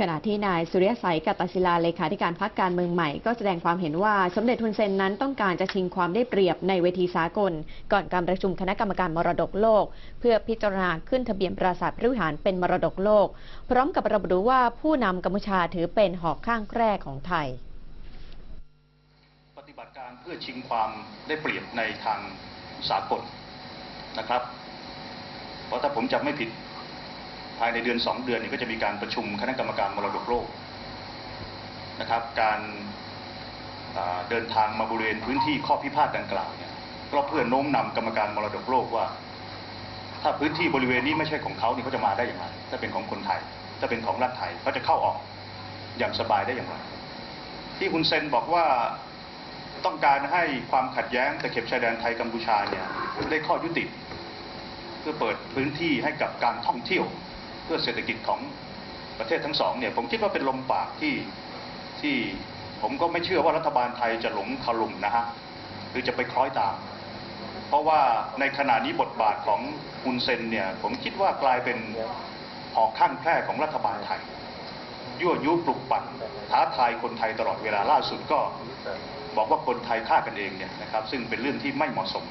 ขณะที่นายสุริยสัยกัตตศิลาเลขาธิการพรรคการเมืองใหม่ ก็แสดงความเห็นว่าสมเด็จฮุนเซนนั้นต้องการจะชิงความได้เปรียบในเวทีสากล ก่อนการประชุมคณะกรรมการมรดกโลก เพื่อพิจารณาขึ้นทะเบียนปราสาทพระวิหารเป็นมรดกโลก พร้อมกับระบุว่าผู้นำกัมพูชาถือเป็นหอกข้างแคร่ของไทย ปฏิบัติการเพื่อชิงความได้เปรียบในทางสากลนะครับ เพราะถ้าผมจำไม่ผิด ภายในเดือนสองเดือนนี้ก็จะมีการประชุมคณะกรรมการมรดกโลกนะครับการเดินทางมาบริเวณพื้นที่ข้อพิพาทดังกล่าวเนี่ยก็เพื่อโน้มนำกรรมการมรดกโลกว่า ถ้าพื้นที่บริเวณนี้ไม่ใช่ของเขาเนี่ยเขาจะมาได้อย่างไรถ้าเป็นของคนไทย ถ้าเป็นของรัฐไทยเขาจะเข้าออกอย่างสบายได้อย่างไรที่คุณเซนบอกว่าต้องการให้ความขัดแย้งตะเข็บชายแดนไทยกัมพูชาเนี่ยได้ข้อยุติ เพื่อเปิดพื้นที่ให้กับการท่องเที่ยว พื่อเศรษฐกิจของประเทศทั้งสองเนี่ยผมคิดว่าเป็นลมปากที่ที่ผมก็ไม่เชื่อว่ารัฐบาลไทยจะหลงถล่มนะฮะหรือจะไปคล้อยตาม เพราะว่าในขณะนี้บทบาทของฮุนเซนเนี่ยผมคิดว่ากลายเป็นหอกข้างแพร่ของรัฐบาลไทย ยั่วยุปลุกปั่นท้าทายคนไทยตลอดเวลาล่าสุดก็บอกว่าคนไทยฆ่ากันเองเนี่ยนะครับซึ่งเป็นเรื่องที่ไม่เหมาะสม